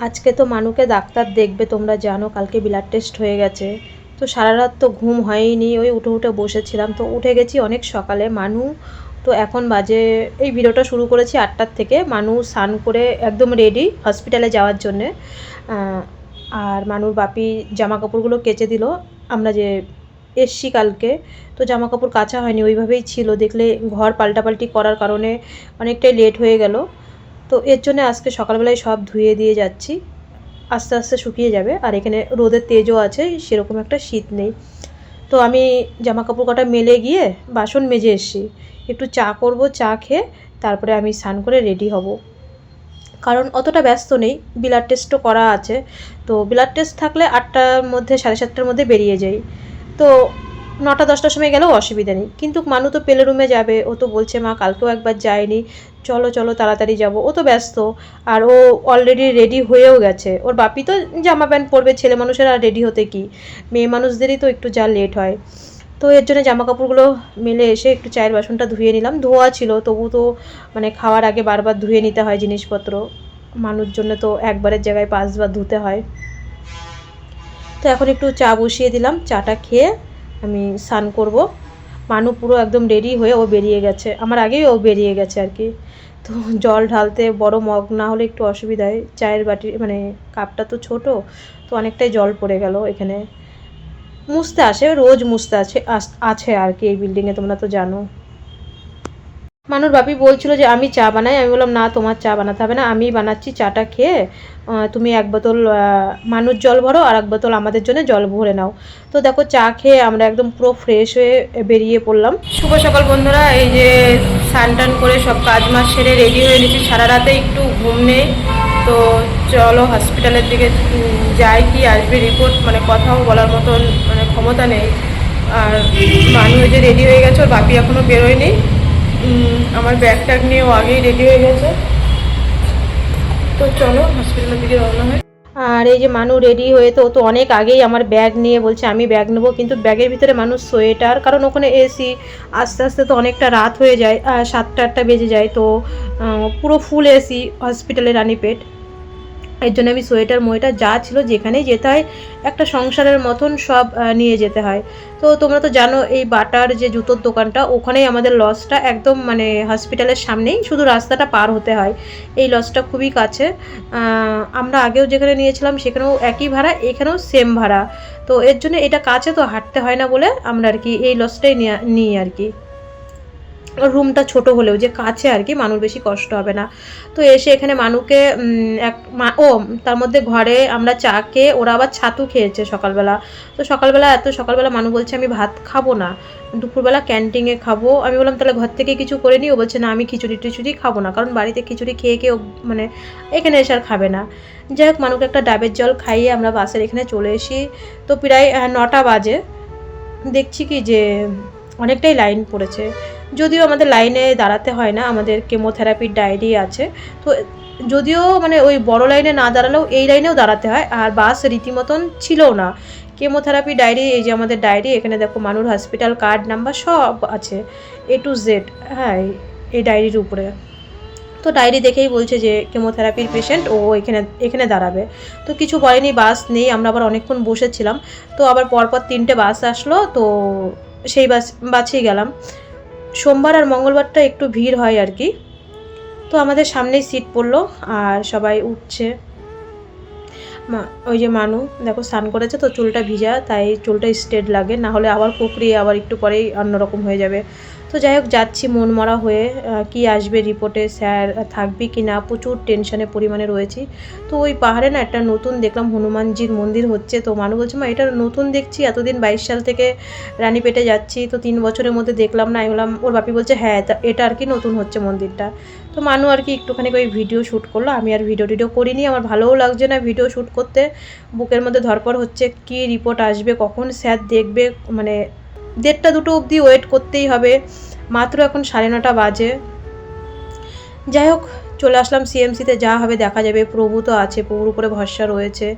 আজকে তো মানুকে ডাক্তার দেখবে, তোমরা জানো, কালকে ব্লাড টেস্ট হয়ে গেছে। তো সারা রাত তো ঘুম হয়নি, ওই উঠে উঠে বসেছিলাম। তো উঠে গেছি অনেক সকালে, মানু, তো এখন বাজে, এই ভিডিওটা শুরু করেছি আটটার থেকে। মানু স্নান করে একদম রেডি হসপিটালে যাওয়ার জন্যে। আর মানুর বাপি জামা কাপড়গুলো কেচে দিল। আমরা যে এসছি কালকে, তো জামা কাপড় কাচা হয়নি, ওইভাবেই ছিল। দেখলে ঘর পাল্টাপাল্টি করার কারণে অনেকটাই লেট হয়ে গেল। তো এর জন্য আজকে সকালবেলায় সব ধুয়ে দিয়ে যাচ্ছি। আস্তে আস্তে শুকিয়ে যাবে। আর এখানে রোদের তেজও আছে, সেরকম একটা শীত নেই। তো আমি জামা কাপড় কটা মেলে গিয়ে বাসন মেজে এসেছি। একটু চা করব, চা খেয়ে তারপরে আমি স্নান করে রেডি হব। কারণ অতটা ব্যস্ত নেই, ব্লাড টেস্টও করা আছে। তো ব্লাড টেস্ট থাকলে আটটার মধ্যে, সাড়ে সাতটার মধ্যে বেরিয়ে যাই। তো নটা, দশটার সময় গেলেও অসুবিধা নেই। কিন্তু মানু তো পেলে রুমে যাবে, ও তো বলছে, মা, কালকেও একবার যায়নি। চলো চলো, তাড়াতাড়ি যাব। ও তো ব্যস্ত, আর ও অলরেডি রেডি হয়েও গেছে। ওর বাপি তো জামা প্যান্ট পরবে, ছেলে মানুষের আর রেডি হতে কি? মেয়ে মানুষদেরই তো একটু যা লেট হয়। তো এর জন্য জামা কাপড়গুলো মেলে এসে একটু চায়ের বাসনটা ধুয়ে নিলাম। ধোয়া ছিল, তবু তো মানে খাওয়ার আগে বারবার ধুয়ে নিতে হয় জিনিসপত্র। মানুষ জন্য তো একবারের জায়গায় পাঁচবার ধুতে হয়। তো এখন একটু চা বসিয়ে দিলাম। চাটা খেয়ে আমি স্নান করব। মানু পুরো একদম রেডি হয়ে ও বেরিয়ে গেছে। আমার আগেই ও বেরিয়ে গেছে আর কি। তো জল ঢালতে বড় মগ না হলে একটু অসুবিধা হয় চায়ের বাটি মানে কাপটা তো ছোট, তো অনেকটাই জল পড়ে গেল এখানে। মুছতে আসে, রোজ মুছতে আছে আছে আর কি এই বিল্ডিংয়ে তোমরা তো জানো। মানুর বাপি বলছিল যে, আমি চা বানাই। আমি বললাম, না, তোমার চা বানাতে হবে না। আমি বানাচ্ছি চাটা খেয়ে তুমি এক বোতল মানুষ জল ভরো আর এক বোতল আমাদের জন্য জল ভরে নাও। তো দেখো, চা খেয়ে আমরা একদম পুরো ফ্রেশ হয়ে বেরিয়ে পড়লাম। শুভ সকাল বন্ধুরা, এই যে স্নান টান করে সব কাজ মাস সেরে রেডি হয়ে নিয়েছি। সারা রাতে একটু ঘুম নেই, তো চলো হসপিটালের দিকে যাই, কি আসবে রিপোর্ট মানে কথাও বলার মতন মানে ক্ষমতা নেই। আর মানুষ যে রেডি হয়ে গেছে, ওর বাপি এখনও বেরোয়নি। আমার ব্যাগ ট্যাগ নিয়ে ও আগেই রেডি হয়ে গেছে। তো চলো হসপিটালের দিকে রওনা হয় আর এই যে মানু রেডি হয়ে তো তো অনেক আগেই আমার ব্যাগ নিয়ে বলছে, আমি ব্যাগ নেব। কিন্তু ব্যাগের ভিতরে মানুষ সোয়েটার কারণ ওখানে এসি আস্তে আস্তে তো অনেকটা রাত হয়ে যায় সাতটা, আটটা বেজে যায়। তো পুরো ফুল এসি হসপিটালে রানীপেট এর জন্য আমি সোয়েটার মোয়েটার যা ছিল যেখানেই যেতে হয়, একটা সংসারের মতন সব নিয়ে যেতে হয়। তো তোমরা তো জানো এই বাটার যে জুতোর দোকানটা, ওখানেই আমাদের লসটা একদম মানে হসপিটালের সামনেই শুধু রাস্তাটা পার হতে হয়। এই লসটা খুবই কাছে। আমরা আগেও যেখানে নিয়েছিলাম সেখানেও একই ভাড়া, এখানেও সেম ভাড়া। তো এর জন্য এটা কাছে তো হাঁটতে হয় না বলে আমরা আর কি এই লসটাই নিয়ে, নিই আর কি। রুমটা ছোট হলেও যে কাছে আর কি মানুষ বেশি কষ্ট হবে না। তো এসে এখানে মানুকে এক ও, তার মধ্যে ঘরে আমরা চা খেয়ে, ওরা আবার ছাতু খেয়েছে সকালবেলা। তো সকালবেলা এত, সকালবেলা মানু বলছে, আমি ভাত খাব না। দুপুরবেলা ক্যান্টিনে খাব। আমি বললাম, তাহলে ঘর থেকে কিছু করে নিই ও বলছে, না, আমি খিচুড়ি টিচুড়ি খাব না। কারণ বাড়িতে খিচুড়ি খেয়ে খেয়ে মানে এখানে এসে আর খাবে না। যাই হোক, মানুকে একটা ডাবের জল খাইয়ে আমরা বাসের এখানে চলে এসি। তো প্রায় নটা বাজে। দেখছি কি যে, অনেকটাই লাইন পড়েছে। যদিও আমাদের লাইনে দাঁড়াতে হয় না, আমাদের কেমোথেরাপির ডায়েরি আছে। তো যদিও মানে ওই বড় লাইনে না দাঁড়ালেও এই লাইনেও দাঁড়াতে হয়, আর বাস রীতিমতন ছিলও না। কেমোথেরাপি ডায়েরি, এই যে আমাদের ডায়েরি, এখানে দেখো মানুর হসপিটাল কার্ড নাম্বার সব আছে এ টু জেড হ্যাঁ এই- ডায়েরির উপরে। তো ডায়েরি দেখেই বলছে যে কেমোথেরাপির পেশেন্ট, ও এখানে এখানে দাঁড়াবে। তো কিছু বলেনি, বাস নেই, আমরা আবার অনেকক্ষণ বসেছিলাম। তো আবার পরপর তিনটে বাস আসলো, তো সেই বাস, বাসেই গেলাম। সোমবার আর মঙ্গলবারটা একটু ভিড় হয় আর কি। তো আমাদের সামনেই সিট পড়ল আর সবাই উঠছে। ওই যে মানু, দেখো স্নান করেছে তো চুলটা ভিজা, তাই চুলটা স্ট্রেট লাগে, না হলে আবার কুকড়িয়ে আবার একটু পরেই অন্যরকম হয়ে যাবে। তো যাই হোক, যাচ্ছি মন মরা হয়ে কি আসবে রিপোর্টে স্যার থাকবি কি না? প্রচুর টেনশনে পরিমাণে রয়েছি। তো ওই পাহাড়ে না একটা নতুন দেখলাম, হনুমানজির মন্দির হচ্ছে। তো মানু বলছে, মা, এটা নতুন দেখছি, এতদিন বাইশ সাল থেকে রানীপেটে যাচ্ছি। তো তিন বছরের মধ্যে দেখলাম না, আমি বললাম, ওর বাপি বলছে হ্যাঁ এটা আর কি নতুন হচ্ছে মন্দিরটা। তো মানু আর কি একটুখানি ওই ভিডিও শ্যুট করল। আমি আর ভিডিও টিডিও করিনি, আমার ভালোও লাগছে না ভিডিও শ্যুট করতে। বুকের মধ্যে ধরপর হচ্ছে, কি রিপোর্ট আসবে, কখন স্যার দেখবে মানে দেড়টা দুটো অবধি ওয়েট করতেই হবে। মাত্র এখন সাড়ে নটা বাজে। যাই হোক, চলে আসলাম সিএমসিতে যা হবে দেখা যাবে। প্রভু তো আছে, প্রভুর উপরে ভরসা রয়েছে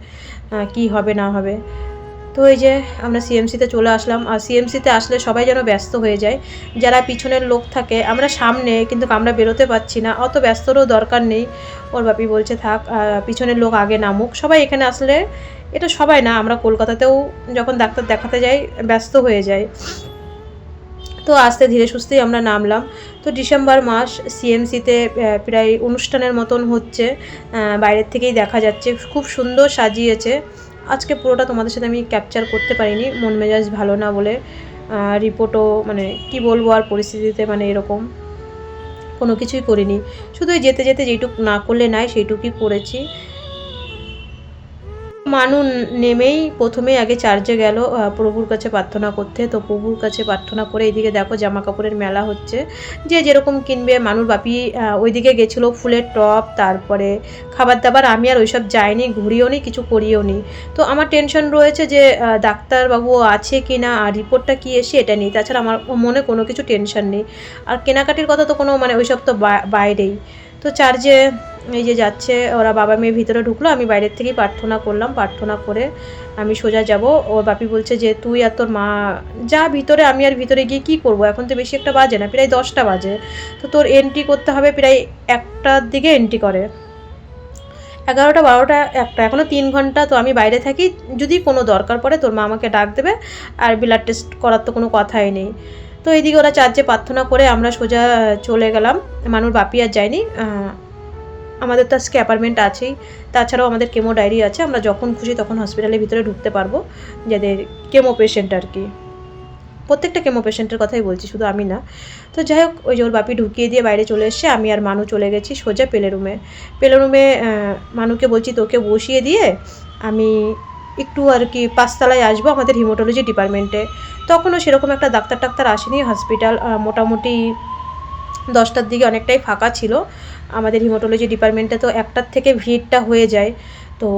কি হবে না হবে। তো এই যে আমরা সিএমসিতে চলে আসলাম, আর সিএমসিতে আসলে সবাই যেন ব্যস্ত হয়ে যায়। যারা পিছনের লোক থাকে, আমরা সামনে, কিন্তু আমরা বেরোতে পারছি না। অত ব্যস্তরও দরকার নেই। ওর বাপি বলছে, থাক পিছনের লোক আগে নামুক। সবাই এখানে আসলে, এটা সবাই না, আমরা কলকাতাতেও যখন ডাক্তার দেখাতে যাই, ব্যস্ত হয়ে যায় তো আস্তে ধীরে সুস্থেই আমরা নামলাম। তো ডিসেম্বর মাস সিএমসিতে প্রায় অনুষ্ঠানের মতন হচ্ছে। বাইরের থেকেই দেখা যাচ্ছে। খুব সুন্দর সাজিয়েছে। আজকে পুরোটা তোমাদের সাথে আমি ক্যাপচার করতে পারিনি, মন মেজাজ ভালো না বলে রিপোর্টও মানে কি বলব আর পরিস্থিতিতে মানে এরকম কোনো কিছুই করিনি। শুধু যেতে যেতে যেইটুক না করলে নাই, সেইটুকুই করেছি। মানু নেমেই প্রথমেই আগে চার্জে গেল প্রভুর কাছে প্রার্থনা করতে। তো প্রভুর কাছে প্রার্থনা করে এইদিকে দেখো জামা কাপড়ের মেলা হচ্ছে। যে যেরকম কিনবে মানুষ বাপি ওইদিকে গেছিল ফুলের টপ তারপরে খাবার দাবার আমি আর ওইসব যাইনি, ঘুরিও নি, কিছু করিও নি। তো আমার টেনশন রয়েছে যে ডাক্তারবাবু আছে কি না, আর রিপোর্টটা কী এসে এটা নেই। তাছাড়া আমার মনে কোনো কিছু টেনশন নেই। আর কেনাকাটির কথা তো কোনো মানে ওইসব তো বাইরেই। তো চার্জে এই যে যাচ্ছে, ওরা বাবা মেয়ে ভিতরে ঢুকলো, আমি বাইরের থেকেই প্রার্থনা করলাম, প্রার্থনা করে আমি সোজা যাব। ওর বাপি বলছে যে, তুই আর তোর মা, যা ভিতরে, আমি আর ভিতরে গিয়ে কি করব? এখন তো বেশি একটা বাজে না, প্রায় দশটা বাজে। তো তোর এন্ট্রি করতে হবে প্রায় একটার দিকে এন্ট্রি করে। এগারোটা, বারোটা, একটা এখনও তিন ঘণ্টা, তো আমি বাইরে থাকি। যদি কোনো দরকার পড়ে, তোর মা আমাকে ডাক দেবে, আর ব্লাড টেস্ট করার তো কোনো কথাই নেই। তো এইদিকে ওরা চার্জে প্রার্থনা করে আমরা সোজা চলে গেলাম। মানুষ বাপি আর যায়নি আমাদের তো আজকে অ্যাপার্টমেন্ট আছেই। তাছাড়াও আমাদের কেমো ডায়েরি আছে, আমরা যখন খুশি তখন হসপিটালের ভিতরে ঢুকতে পারব যাদের কেমো পেশেন্ট আর কি। প্রত্যেকটা কেমো পেশেন্টের কথাই বলছি, শুধু আমি না। তো যাই হোক, ওই যে ওর বাপি ঢুকিয়ে দিয়ে বাইরে চলে এসছে, আমি আর মানু চলে গেছি সোজা পেলে রুমে পেলে রুমে মানুকে বলছি, তোকে বসিয়ে দিয়ে আমি একটু আর কি পাঁচতলায় আসব আমাদের হিমোটোলজি ডিপার্টমেন্টে তখনও সেরকম একটা ডাক্তার টাক্তার আসেনি হসপিটাল মোটামুটি দশটার দিকে অনেকটাই ফাঁকা ছিল। আমাদের হিমোটোলজি ডিপার্টমেন্টে তো একটার থেকে ভিড়টা হয়ে যায়, তো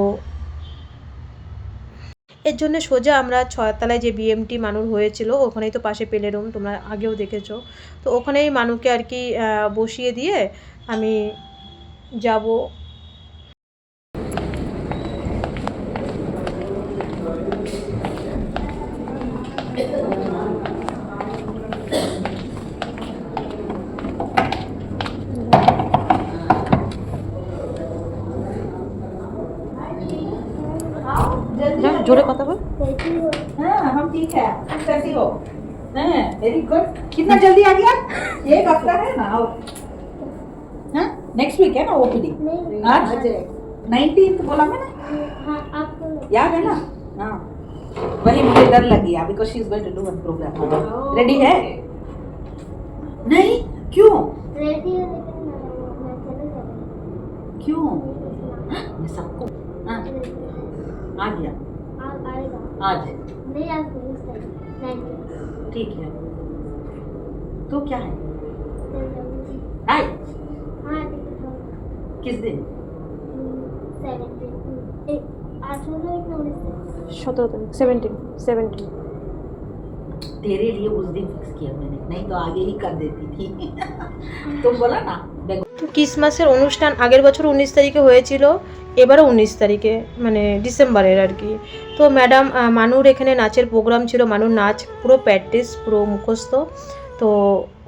এর জন্য সোজা আমরা ছয়তলায় যে বিএমটি মানুষ হয়েছিল, ওখানেই তো পাশে পেলে রুম তোমরা আগেও দেখেছ। তো ওখানেই মানুকে আর কি বসিয়ে দিয়ে আমি যাব बोल मतलब? हो हाँ हम ठीक है। तुम कैसी हो? वेरी गुड कितना जल्दी आ गया? ये हफ़्ता है ना नेक्स्ट वीक हाँ, है ना ओपीडी नाइनटीन बोला मैंने? हाँ, तो- याद है ना? हाँ। वही मुझे डर लग गया because she is going to do one program ready है? नहीं? क्यों? क्यों? हाँ। सबको आ गया। आज ठीक है। तो क्या है? आज किस दिन? सत्रह तारीख तेरे लिए उस दिन फिक्स किया मैंने। नहीं तो आगे ही कर देती थी। तुम बोला ना? ক্রিসমাসের অনুষ্ঠান আগের বছর উনিশ তারিখে হয়েছিল, এবারও উনিশ তারিখে মানে ডিসেম্বরের আর কি। তো ম্যাডাম মানুর এখানে নাচের প্রোগ্রাম ছিল, মানুর নাচ পুরো প্র্যাকটিস, পুরো মুখস্থ। তো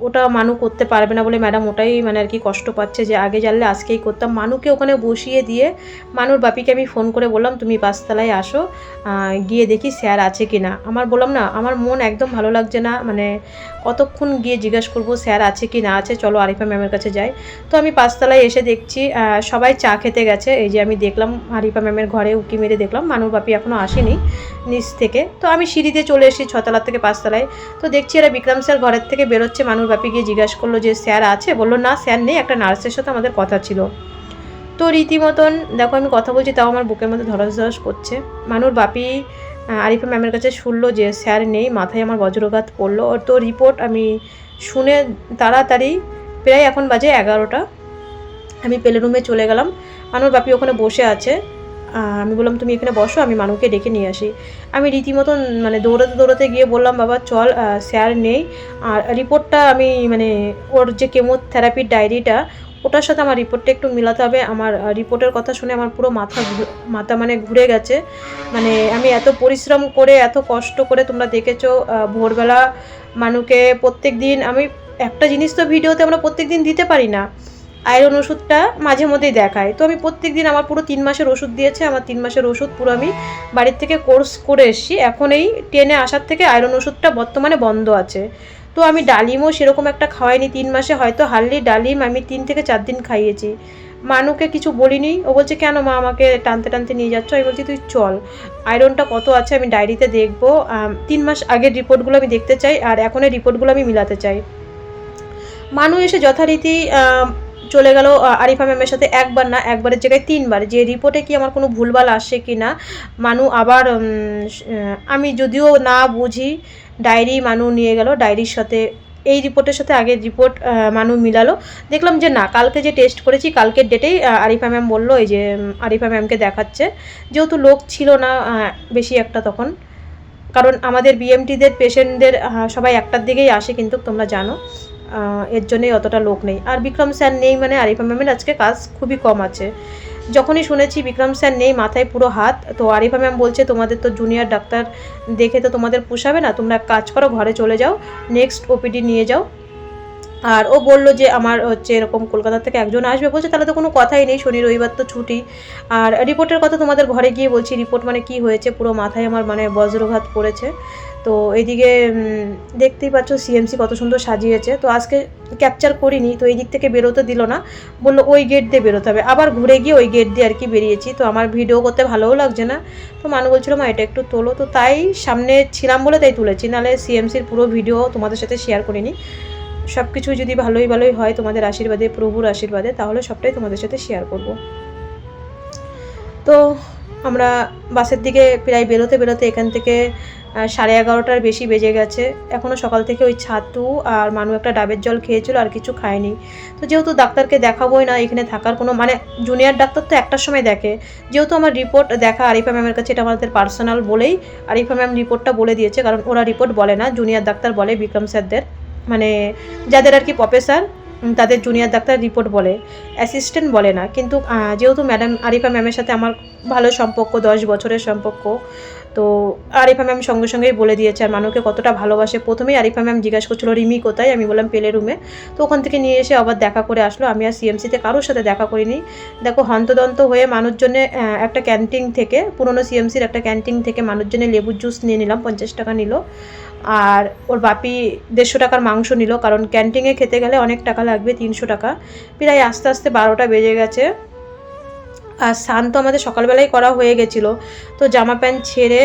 ওটা মানু করতে পারবে না বলে ম্যাডাম ওটাই মানে আর কি কষ্ট পাচ্ছে যে আগে জানলে আজকেই করতাম। মানুকে ওখানে বসিয়ে দিয়ে মানুর বাপিকে আমি ফোন করে বললাম, তুমি পাঁচতলায় আসো গিয়ে দেখি স্যার আছে কি না আমার বললাম, না, আমার মন একদম ভালো লাগছে না মানে কতক্ষণ গিয়ে জিজ্ঞাসা করব স্যার আছে কি না আছে, চলো আরিফা ম্যামের কাছে যাই। তো আমি পাঁচতলায় এসে দেখছি সবাই চা খেতে গেছে। এই যে আমি দেখলাম, আরিফা ম্যামের ঘরে উকি মেরে দেখলাম, মানুর বাপি এখনও আসেনি নিচ থেকে। তো আমি সিঁড়িতে চলে এসেছি, ছতলা থেকে পাঁচতলায়। তো দেখছি এরা বিক্রম স্যার ঘরের থেকে বেরোচ্ছে, মানুর বাপি গিয়ে জিজ্ঞাসা করল যে, স্যার আছে? বলল, না, স্যার নেই, একটা নার্সের সাথে আমাদের কথা ছিল। তো রীতিমতন, দেখো, আমি কথা বলছি, তাও আমার বুকের মধ্যে ধরস ধরস করছে। মানুর বাপি আরিফা ম্যামের কাছে শুনলো যে, স্যার নেই, মাথায় আমার বজ্রঘাত পড়ল। তো রিপোর্ট আমি শুনে তাড়াতাড়ি প্রায় এখন বাজে এগারোটা। আমি পেলে রুমে চলে গেলাম। মানুর বাপি ওখানে বসে আছে। আমি বললাম, তুমি এখানে বসো, আমি মানুকে ডেকে নিয়ে আসি। আমি রীতিমতন মানে দৌড়াতে দৌড়াতে গিয়ে বললাম, বাবা, চল স্যার নেই। আর রিপোর্টটা আমি মানে ওর যে কেমোথেরাপির ডায়েরিটা, ওটার সাথে আমার রিপোর্টটা একটু মিলাতে হবে। আমার রিপোর্টের কথা শুনে আমার পুরো মাথা মাথা মানে ঘুরে গেছে। মানে আমি এত পরিশ্রম করে, এত কষ্ট করে তোমরা দেখেছ ভোরবেলা মানুষকে প্রত্যেক দিন আমি একটা জিনিস তো ভিডিওতে আমরা প্রত্যেক দিন দিতে পারি না। আয়রন ওষুধটা মাঝে মধ্যেই দেখায়। তো আমি প্রত্যেক দিন আমার পুরো তিন মাসের ওষুধ দিয়েছে, আমার তিন মাসের ওষুধ পুরো আমি বাড়ির থেকে কোর্স করে এসেছি। এখন এই টেনে আসার থেকে আয়রন ওষুধটা বর্তমানে বন্ধ আছে। তো আমি ডালিমও সেরকম একটা খাওয়াইনি তিন মাসে, হয়তো হারলি ডালিম আমি তিন থেকে চার দিন খাইয়েছি। মানুকে কিছু বলিনি, ও বলছে, কেন মা আমাকে টানতে টানতে নিয়ে যাচ্ছ? আমি বলছি, তুই চল, আয়রনটা কত আছে আমি ডায়েরিতে দেখব। তিন মাস আগের রিপোর্টগুলো আমি দেখতে চাই, আর এখনের রিপোর্টগুলো আমি মিলাতে চাই। মানু এসে যথারীতি চলে গেল আরিফা ম্যামের সাথে একবার না, একবারের জায়গায় তিনবার। যে রিপোর্টে কি আমার কোনো ভুলভাল আসে কি না, মানু আবার আমি যদিও না বুঝি, ডায়েরি মানু নিয়ে গেল, ডায়েরির সাথে, এই রিপোর্টের সাথে আগের রিপোর্ট মানু মিলালো। দেখলাম যে না, কালকে যে টেস্ট করেছি, কালকের ডেটেই আরিফা ম্যাম বলল, এই যে আরিফা ম্যামকে দেখাচ্ছে। যেহেতু লোক ছিল না বেশি একটা তখন, কারণ আমাদের বিএমটিদের পেশেন্টদের সবাই একটার দিকেই আসে কিন্তু তোমরা জানো। এর জন্যই অতটা লোক নেই। আর বিক্রম স্যার নেই মানে আরিফা ম্যামের আজকে কাজ খুবই কম আছে। যখনই শুনেছি বিক্রম স্যার নেই, মাথায় পুরো হাত, তো আরিফা ম্যাম বলছে, তোমাদের তো জুনিয়র ডাক্তার দেখে তো তোমাদের পোষাবে না। তোমরা কাজ করো, ঘরে চলে যাও। নেক্সট ওপিডি নিয়ে যাও। আর ও বলল যে আমার হচ্ছে এরকম কলকাতা থেকে একজন আসবে। বলছে, তাহলে তো কোনো কথাই নেই, শনি, রবিবার তো ছুটি। আর রিপোর্টের কথা তোমাদের ঘরে গিয়ে বলছি, রিপোর্ট মানে কি হয়েছে? পুরো মাথায় আমার মানে বজ্রঘাত পড়েছে। তো এইদিকে দেখতেই পাচ্ছ সিএমসি কত সুন্দর সাজিয়েছে। তো আজকে ক্যাপচার করিনি, তো এই দিক থেকে বেরোতে দিল না। বলল, ওই গেট দিয়ে বেরোতে হবে। আবার ঘুরে গিয়ে ওই গেট দিয়ে আর কি বেরিয়েছি। তো আমার ভিডিও করতে ভালোও লাগছে না। তো মানু বলছিল, মা, এটা একটু তোলো। তো তাই সামনে ছিলাম বলে তাই তুলেছি। নাহলে সিএমসির পুরো ভিডিও তোমাদের সাথে শেয়ার করিনি। সব কিছু যদি ভালোই ভালোই হয়, তোমাদের আশীর্বাদে, প্রভুর আশীর্বাদে, তাহলে সবটাই তোমাদের সাথে শেয়ার করব। তো আমরা বাসের দিকে প্রায় বেরোতে বেরোতে এখান থেকে সাড়ে এগারোটার বেশি বেজে গেছে। এখনও সকাল থেকে ওই ছাতু আর মানু একটা ডাবের জল খেয়েছিল আর কিছু খায়নি। তো যেহেতু ডাক্তারকে দেখাবোই না, এখানে থাকার কোনো মানে জুনিয়র ডাক্তার তো একটার সময় দেখে। যেহেতু আমার রিপোর্ট দেখা আরিফা ম্যামের কাছে, এটা আমাদের পার্সোনাল বলেই আরিফা ম্যাম রিপোর্টটা বলে দিয়েছে, কারণ ওরা রিপোর্ট বলে না জুনিয়র ডাক্তার বলে বিক্রম স্যারদের। মানে যাদের আর কি প্রফেসর তাদের জুনিয়র ডাক্তার রিপোর্ট বলে অ্যাসিস্ট্যান্ট বলে না। কিন্তু যেহেতু ম্যাডাম আরিফা ম্যামের সাথে আমার ভালো সম্পর্ক, দশ বছরের সম্পর্ক, তো আরিফা ম্যাম সঙ্গে সঙ্গেই বলে দিয়েছে আর মানুষকে কতটা ভালোবাসে। প্রথমেই আরিফা ম্যাম জিজ্ঞাসা করছিল, রিমি কোথায়? আমি বললাম, পেলে রুমে তো ওখান থেকে নিয়ে এসে আবার দেখা করে আসলো। আমি আর সিএমসিতে কারোর সাথে দেখা করিনি। দেখো, হন্তদন্ত হয়ে মানুষজনে একটা ক্যান্টিন থেকে, পুরনো সিএমসির একটা ক্যান্টিন থেকে মানুষজনে লেবুর জুস নিয়ে নিলাম, পঞ্চাশ টাকা নিল। আর ওর বাপি দেড়শো টাকার মাংস নিল, কারণ ক্যান্টিনে খেতে গেলে অনেক টাকা লাগবে, তিনশো টাকা। প্রায় আস্তে আস্তে বারোটা বেজে গেছে। আর স্নান তো আমাদের সকালবেলায় করা হয়ে গেছিল। তো জামা প্যান্ট ছেড়ে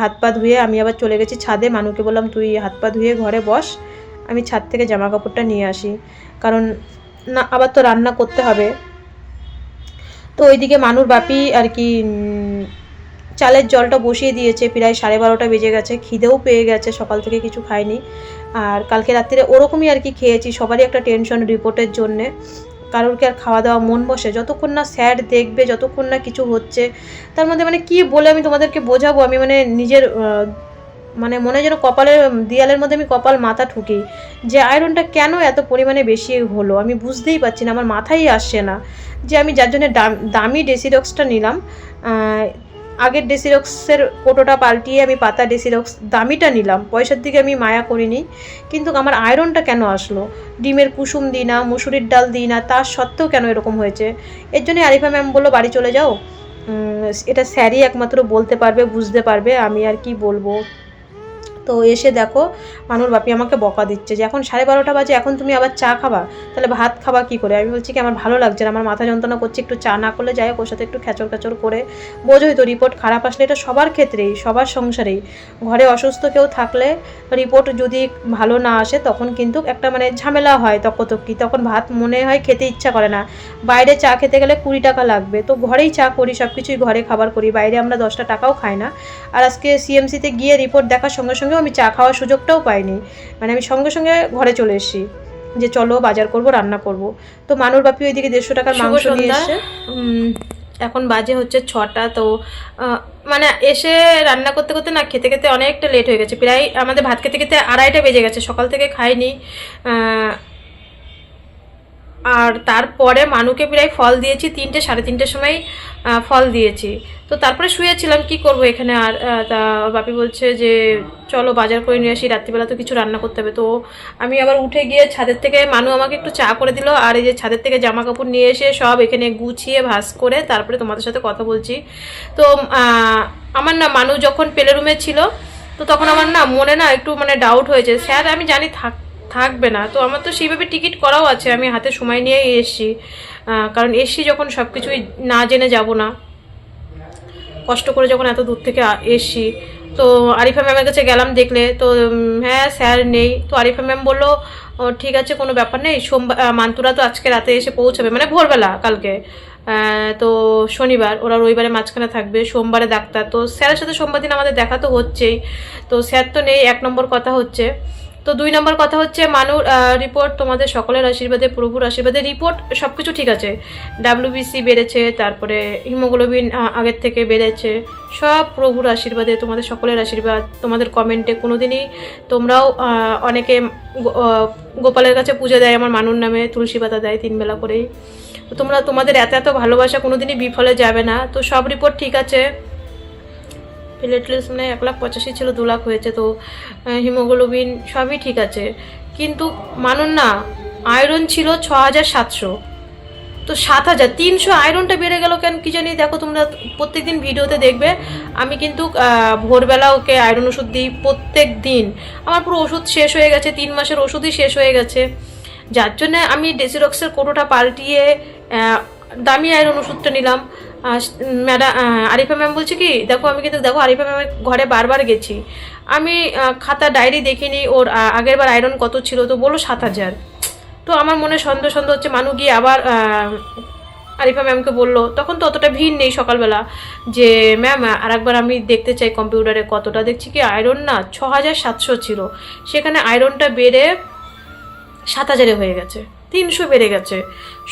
হাত পা ধুয়ে আমি আবার চলে গেছি ছাদে। মানুকে বললাম, তুই হাত পা ধুয়ে ঘরে বস। আমি ছাদ থেকে জামা কাপড়টা নিয়ে আসি। কারণ না, আবার তো রান্না করতে হবে। তো ওইদিকে মানুর বাপি আর কি চালের জলটা বসিয়ে দিয়েছে, প্রায় সাড়ে বারোটা বেজে গেছে, খিদেও পেয়ে গেছে, সকাল থেকে কিছু খাইনি। আর কালকে রাত্রিরে ওরকমই আর কি খেয়েছি, সবারই একটা টেনশন রিপোর্টের জন্যে। কারোর কি আর খাওয়া দাওয়া মন বসে? যতক্ষণ না স্যার দেখবে, যতক্ষণ না কিছু হচ্ছে, তার মধ্যে মানে কি বলে আমি তোমাদেরকে বোঝাবো? আমি মানে নিজের মানে মনে যেন কপালের, দেয়ালের মধ্যে আমি কপাল মাথা ঠুকি যে আয়রনটা কেন এত পরিমাণে বেশি হলো? আমি বুঝতেই পারছি না, আমার মাথায় আসছে না যে আমি যার জন্য দাম ডেসিডক্সটা নিলাম আগের ডেসিরক্সের কোটোটা পাল্টিয়ে আমি পাতা ডেসিরক্স দামিটা নিলাম। পয়সার দিকে আমি মায়া করিনি। কিন্তু আমার আয়রনটা কেন আসলো? ডিমের কুসুম দিই না, মুসুরির ডাল দিই না তার সত্ত্বেও কেন এরকম হয়েছে? এর জন্য আরিফা ম্যাম বলল, বাড়ি চলে যাও? এটা স্যারই একমাত্র বলতে পারবে, বুঝতে পারবে, আমি আর কি বলব? তো এসে দেখো মানুর বাপি আমাকে বকা দিচ্ছে যে, এখন সাড়ে বারোটা বাজে, এখন তুমি আবার চা খাবা? তাহলে ভাত খাবা কি করে? আমি বলছি কি, আমার ভালো লাগছে না, আমার মাথা যন্ত্রণা করছে, একটু চা না করলে যাই ওর সাথে একটু খেচর খেচর করে বোঝোই তো রিপোর্ট খারাপ আসলে এটা সবার ক্ষেত্রেই, সবার সংসারেই। ঘরে অসুস্থ কেউ থাকলে রিপোর্ট যদি ভালো না আসে, তখন কিন্তু একটা মানে ঝামেলা হয় তকতকি তখন ভাত মনে হয় খেতে ইচ্ছা করে না। বাইরে চা খেতে গেলে কুড়ি টাকা লাগবে। তো ঘরেই চা করি সব কিছুই ঘরে খাবার করি, বাইরে আমরা দশটা টাকাও খাই না। আর আজকে সিএমসিতে গিয়ে রিপোর্ট দেখার সঙ্গে সঙ্গেও আমি চা খাওয়ার সুযোগটাও পাইনি। মানে আমি সঙ্গে সঙ্গে ঘরে চলে এসেছি যে চলো বাজার করব রান্না করব। তো মানুর বাপি ওইদিকে দেড়শো টাকার মাংস নিয়ে এসে এখন বাজে হচ্ছে ছটা তো মানে এসে রান্না করতে করতে না খেতে খেতে অনেকটা লেট হয়ে গেছে। প্রায় আমাদের ভাত খেতে খেতে আড়াইটা বেজে গেছে সকাল থেকে খাইনি। আর তারপরে মানুকে প্রায় ফল দিয়েছি, তিনটে, সাড়ে তিনটের সময় ফল দিয়েছি। তো তারপরে শুয়েছিলাম, কি করব এখানে? আর তা বাপি বলছে যে, চলো বাজার করে নিয়ে আসি, রাত্রিবেলা তো কিছু রান্না করতে হবে। তো আমি আবার উঠে গিয়ে ছাদের থেকে, মানু আমাকে একটু চা করে দিল, আর এই যে ছাদের থেকে জামা কাপড় নিয়ে এসে সব এখানে গুছিয়ে ভাস করে তারপরে তোমাদের সাথে কথা বলছি। তো আমার না, মানু যখন পেলে রুমে ছিল, তো তখন আমার না মনে না একটু মানে ডাউট হয়েছে। স্যার, আমি জানি থাক থাকবে না। তো আমার তো সেইভাবে টিকিট করাও আছে আমি হাতে সময় নিয়েই এসছি। কারণ এসছি যখন সব কিছুই না জেনে যাব না। কষ্ট করে যখন এত দূর থেকে এসছি। তো আরিফা ম্যামের কাছে গেলাম দেখলে তো হ্যাঁ স্যার নেই। তো আরিফা ম্যাম বলল "ও, ঠিক আছে কোনো ব্যাপার নেই। সোমবার মান্তুরা তো আজকে রাতে এসে পৌঁছাবে মানে ভোরবেলা কালকে। তো শনিবার ওরা রবিবারে মাঝখানে থাকবে সোমবারে ডাক্তার। তো স্যারের সাথে সোমবার দিন আমাদের দেখা তো হচ্ছেই। তো স্যার তো নেই এক নম্বর কথা হচ্ছে। তো দুই নম্বর কথা হচ্ছে মানুর রিপোর্ট তোমাদের সকলের আশীর্বাদে, প্রভুর আশীর্বাদে রিপোর্ট সব কিছু ঠিক আছে। ডাব্লিউবিসি বেড়েছে, তারপরে হিমোগ্লোবিন আগের থেকে বেড়েছে, সব প্রভুর আশীর্বাদে, তোমাদের সকলের আশীর্বাদ, তোমাদের কমেন্টে কোনো দিনই তোমরাও অনেকে গোপালের কাছে পুজো দেয়, আমার মানুর নামে তুলসী পাতা দেয় তিন বেলা করেই। তোমরা, তোমাদের এত এত ভালোবাসা কোনো দিনই বিফলে যাবে না। তো সব রিপোর্ট ঠিক আছে। প্লেটলেটস মানে এক লাখ পঁচাশি ছিল, দু লাখ হয়েছে, তো হিমোগ্লোবিন সবই ঠিক আছে। কিন্তু মানুন না, আয়রন ছিল ছ হাজার সাতশো। তো সাত হাজার তিনশো আয়রনটা বেড়ে গেল কেন কি জানি, দেখো তোমরা প্রত্যেকদিন ভিডিওতে দেখবে। আমি কিন্তু ভোরবেলা ওকে আয়রন ওষুধ দিই প্রত্যেক দিন আমার পুরো ওষুধ শেষ হয়ে গেছে, তিন মাসের ওষুধই শেষ হয়ে গেছে। যার জন্য আমি ডেসিরক্সের কোটোটা পাল্টিয়ে দামি আয়রন ওষুধটা নিলাম। ম্যাডাম আরিফা ম্যাম বলছে কি, দেখো, আমি কিন্তু, দেখো, আরিফা ম্যামের ঘরে বারবার গেছি। আমি খাতা ডায়েরি দেখিনি, ওর আগের বার আয়রন কত ছিল, তো বলো সাত হাজার। তো আমার মনে সন্দেহ সন্দেহ হচ্ছে, মানু গিয়ে আবার আরিফা ম্যামকে বলল। তখন তো অতটা ভিড় নেই সকালবেলা যে, ম্যাম আর একবার আমি দেখতে চাই কম্পিউটারে, কতটা? দেখছি কি, আয়রন না ছ হাজার সাতশো ছিল। সেখানে আয়রনটা বেড়ে সাত হাজারে হয়ে গেছে। তিনশো বেড়ে গেছে।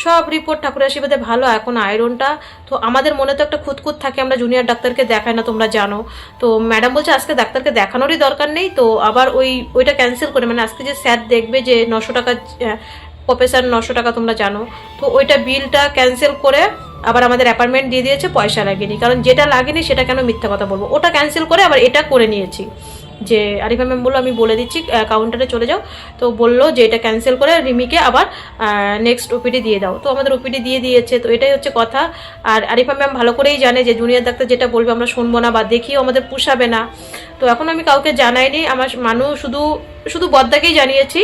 সব রিপোর্ট ঠাকুর আশীর্বাদে ভালো, এখন আয়রনটা তো আমাদের মনে তো একটা খুঁতখুত থাকে, আমরা জুনিয়র ডাক্তারকে দেখাই না, তোমরা জানো। তো ম্যাডাম বলছে, আজকে ডাক্তারকে দেখানোরই দরকার নেই, তো আবার ওই, ওইটা ক্যান্সেল করে মানে আজকে যে স্যার দেখবে যে নশো টাকা প্রফেসর নশো টাকা তোমরা জানো, তো ওইটা বিলটা ক্যান্সেল করে আবার আমাদের অ্যাপার্টমেন্ট দিয়ে দিয়েছে, পয়সা লাগেনি। কারণ যেটা লাগেনি সেটা কেন মিথ্যা কথা বলব। ওটা ক্যান্সেল করে আবার এটা করে নিয়েছি। যে আরিফা ম্যাম বলল, আমি বলে দিচ্ছি কাউন্টারে চলে যাও। তো বলল যে এটা ক্যান্সেল করে রিমিকে আবার নেক্সট ওপিডি দিয়ে দাও। তো আমাদের ওপিডি দিয়ে দিয়েছে। তো এটাই হচ্ছে কথা। আর আরিফা ম্যাম ভালো করেই জানে যে জুনিয়র ডাক্তার যেটা বলবে আমরা শুনব না বা দেখিও আমাদের পুষাবে না। তো এখন আমি কাউকে জানাইনি। আমার মানু শুধু শুধু বদ্দাকেই জানিয়েছি।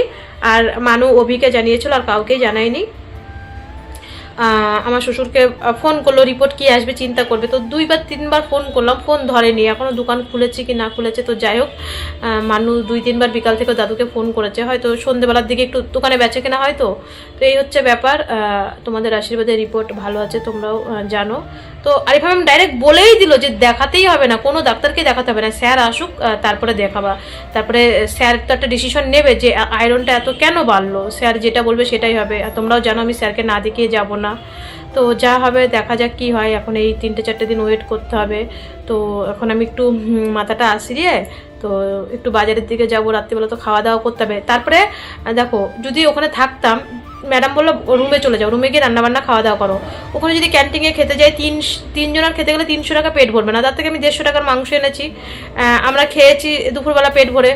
আর মানু অভিকে জানিয়েছিল, আর কাউকেই জানাইনি। আমার শ্বশুরকে ফোন করল রিপোর্ট কি আসবে চিন্তা করবে। তো দুইবার, তিনবার ফোন করলাম ফোন ধরেনি। এখনও দোকান খুলেছে কি না খুলেছে, তো যাই হোক মানু দুই, তিনবার বিকাল থেকে দাদুকে ফোন করেছে। হয়তো সন্ধেবেলার দিকে একটু দোকানে বেচে কেনা হয়তো তো। এই হচ্ছে ব্যাপার। তোমাদের আশীর্বাদের রিপোর্ট ভালো আছে, তোমরাও জানো। তো আরিফা ম্যাম ডাইরেক্ট বলেই দিল যে দেখাতেই হবে না, কোনো ডাক্তারকে দেখাতে হবে না। স্যার আসুক তারপরে দেখাবা। তারপরে স্যার তো একটা ডিসিশন নেবে যে আয়রনটা এত কেন বাড়লো? স্যার যেটা বলবে সেটাই হবে। আর তোমরাও জানো আমি স্যারকে না দেখিয়ে যাব না। তো যা হবে, দেখা যাক কি হয়। এখন এই তিনটে, চারটে দিন ওয়েট করতে হবে। তো এখন আমি একটু মাথাটা আসিয়ে তো একটু বাজারের দিকে যাব। রাত্রিবেলা তো খাওয়া দাওয়া করতে হবে। তারপরে দেখো, যদি ওখানে থাকতাম ম্যাডাম বলল, রুমে চলে যাও, রুমে গিয়ে রান্নাবান্না খাওয়া দাওয়া করো। ওখানে যদি ক্যান্টিনে খেতে যাই, তিন, তিনজনের খেতে গেলে তিনশো টাকা পেট ভরবে না। তার থেকে আমি দেড়শো টাকার মাংস এনেছি। আমরা খেয়েছি দুপুরবেলা পেট ভরে।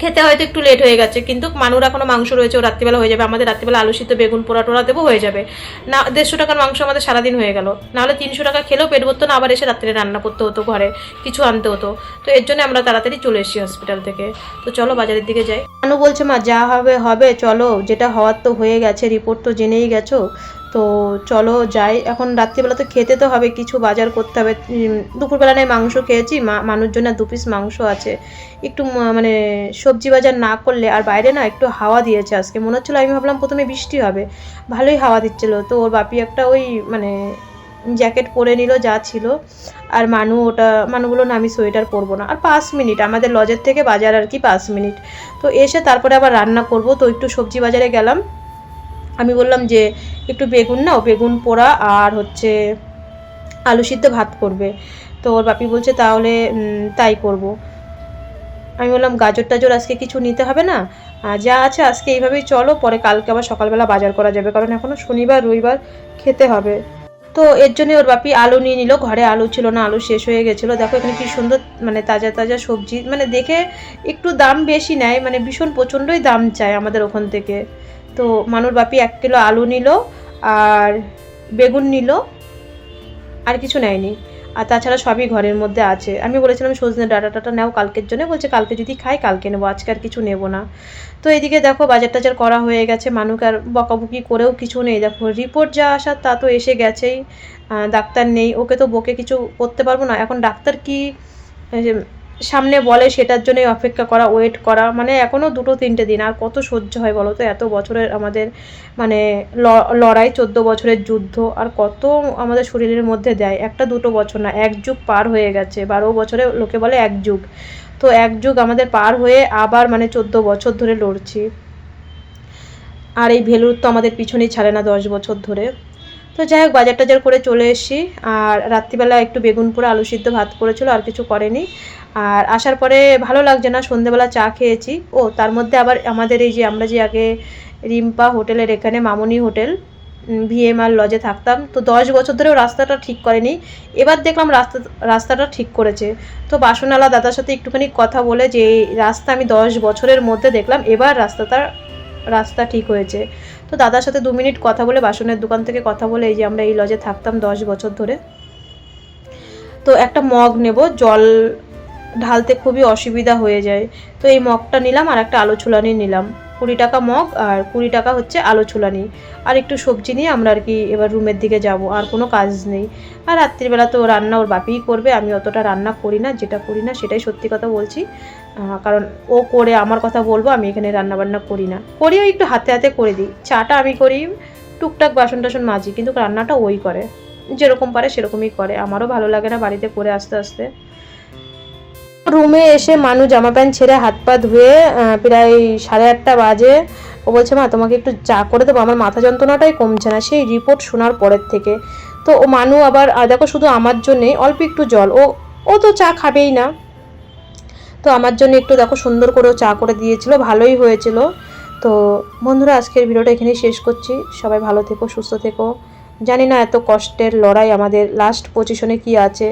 খেতে হয়তো একটু লেট হয়ে গেছে, কিন্তু মানুর এখনও মাংস রয়েছে, ও রাত্রিবেলা হয়ে যাবে, আমাদের রাত্রিবেলা আলু বেগুন, পোড়া, টোড়া দেবো হয়ে যাবে। না, দেড়শো টাকার মাংস আমাদের সারাদিন হয়ে গেল। নাহলে তিনশো টাকা খেলেও পেট ভরতো না, আবার এসে রাত্রে রান্না করতে হতো ঘরে, কিছু আনতে হতো। তো এর জন্য আমরা তাড়াতাড়ি চলে এসেছি হসপিটাল থেকে। তো চলো বাজারের দিকে যাই। মানু বলছে, মা, যা হবে হবে, চলো। যেটা হওয়ার তো হয়ে গেছে রিপোর্ট তো জেনেই গেছো। তো চলো যাই। এখন রাত্রিবেলা তো খেতে তো হবে, কিছু বাজার করতে হবে। দুপুরবেলা নয়, মাংস খেয়েছি। মা মানুষের জন্য দু পিস মাংস আছে। একটু মানে সবজি বাজার না করলে আর বাইরে না একটু হাওয়া দিয়েছে আজকে। মনে হচ্ছিল আমি ভাবলাম প্রথমে বৃষ্টি হবে। ভালোই হাওয়া দিচ্ছিল। তো ওর বাপি একটা ওই মানে জ্যাকেট পরে নিল, যা ছিল। আর মানু ওটা, মানুগুলো না আমি সোয়েটার পরবো না। আর পাঁচ মিনিট, আমাদের লজের থেকে বাজার আর কি পাঁচ মিনিট। তো এসে তারপরে আবার রান্না করব। তো একটু সবজি বাজারে গেলাম। আমি বললাম যে, একটু বেগুন নাও, বেগুন পোড়া আর হচ্ছে আলু সিদ্ধ ভাত করবে। তো ওর বাপি বলছে, তাহলে তাই করব। আমি বললাম, গাজর টাজর আজকে কিছু নিতে হবে না? যা আছে আজকে এইভাবেই চলো, পরে কালকে আবার সকালবেলা বাজার করা যাবে, কারণ এখনও শনিবার, রবিবার খেতে হবে। তো এর জন্য ওর বাপি আলু নিয়ে নিল, ঘরে আলু ছিল না, আলু শেষ হয়ে গেছিল। দেখো এখানে কি সুন্দর মানে তাজা তাজা সবজি মানে দেখে একটু দাম বেশি নেয় মানে ভীষণ প্রচণ্ডই দাম চায় আমাদের ওখান থেকে। তো মানুর বাপি এক কিলো আলু নিল আর বেগুন নিল, আর কিছু নেয়নি। আর তাছাড়া সবই ঘরের মধ্যে আছে। আমি বলেছিলাম সজনে ডাটা টাটা নাও কালকের জন্য, বলছে কালকে যদি খাই কালকে নেব, আজকে আর কিছু নেব না। তো এদিকে দেখো বাজার টাজার করা হয়ে গেছে মানুষ আর বকাবকি করেও কিছু নেই। দেখো রিপোর্ট যা আসার তা তো এসে গেছেই ডাক্তার নেই, ওকে তো বকে কিছু করতে পারব না। এখন ডাক্তার কি সামনে বলে সেটার জন্যই অপেক্ষা করা ওয়েট করা মানে এখনও দুটো তিনটে দিন। আর কত সহ্য হয় বলো তো? এত বছরের আমাদের মানে লড়াই, চোদ্দ বছরের যুদ্ধ, আর কত আমাদের শরীরের মধ্যে দেয়। একটা দুটো বছর না, এক যুগ পার হয়ে গেছে। বারো বছরে লোকে বলে এক যুগ। তো এক যুগ আমাদের পার হয়ে আবার মানে চোদ্দ বছর ধরে লড়ছি। আর এই ভেলুর তো আমাদের পিছনেই ছাড়ে না দশ বছর ধরে। তো যাই হোক বাজার টাজার করে চলে এসেছি। আর রাত্রিবেলা একটু বেগুন পোড়া আলু সিদ্ধ, ভাত করেছিল, আর কিছু করেনি। আর আসার পরে ভালো লাগছে না, সন্ধেবেলা চা খেয়েছি। ও, তার মধ্যে আবার আমাদের এই যে আমরা যে আগে রিম্পা হোটেলের এখানে মামনি হোটেল ভিএমআর লজে থাকতাম, তো দশ বছর ধরেও রাস্তাটা ঠিক করেনি। এবার দেখলাম রাস্তা, রাস্তাটা ঠিক করেছে। তো বাসনালা দাদার সাথে একটুখানি কথা বলে যে, এই রাস্তা আমি দশ বছরের মধ্যে দেখলাম, এবার রাস্তাটা, রাস্তা ঠিক হয়েছে। তো দাদার সাথে দু মিনিট কথা বলে, বাসনের দোকান থেকে কথা বলে, এই যে আমরা এই লজে থাকতাম দশ বছর ধরে। তো একটা মগ নেব, জল ঢালতে খুবই অসুবিধা হয়ে যায়। তো এই মগটা নিলাম আর একটা আলু ছুলানি নিলাম। কুড়ি টাকা মগ আর কুড়ি টাকা হচ্ছে আলু ছুলানি। আর একটু সবজি নিয়ে আমরা আর কি এবার রুমের দিকে যাব, আর কোনো কাজ নেই। আর রাত্রিবেলা তো রান্না ওর বাপিই করবে, আমি অতটা রান্না করি না, যেটা করি না সেটাই সত্যি কথা বলছি। কারণ ও করে আমার কথা বলব, আমি এখানে রান্না বান্না করি না। করিও একটু হাতে হাতে করে দিই। চাটা আমি করি, টুকটাক বাসন টাসন মাজি, কিন্তু রান্নাটা ওই করে। যেরকম পারে সেরকমই করে। আমারও ভালো লাগে না বাড়িতে করে আস্তে আস্তে। রুমে এসে মানু জামা প্যান্ট ছেড়ে হাত পা ধুয়ে প্রায় সাড়ে আটটা বাজে। ও বলছে, মা, তোমাকে একটু চা করে দেবো, আমার মাথা যন্ত্রণাটাই কমছে না। সেই রিপোর্ট শোনার পরের থেকে তো ও মানু আবার দেখো শুধু আমার জন্যে, অল্প একটু জল। ও ও তো চা খাবেই না। তো আমার জন্য একটু দেখো সুন্দর করেও চা করে দিয়েছিল, ভালোই হয়েছিল। তো বন্ধুরা, আজকের ভিডিওটা এখানেই শেষ করছি। সবাই ভালো থেকো, সুস্থ থেকো। জানি না এত কষ্টের লড়াই আমাদের লাস্ট পজিশনে কি আছে।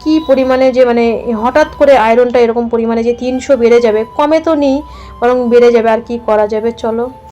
কি পরিমাণে যে মানে হঠাৎ করে আয়রনটা এরকম পরিমাণে যে তিনশো বেড়ে যাবে, কমে তো নেই, বরং বেড়ে যাবে, আর কি করা যাবে? চলো।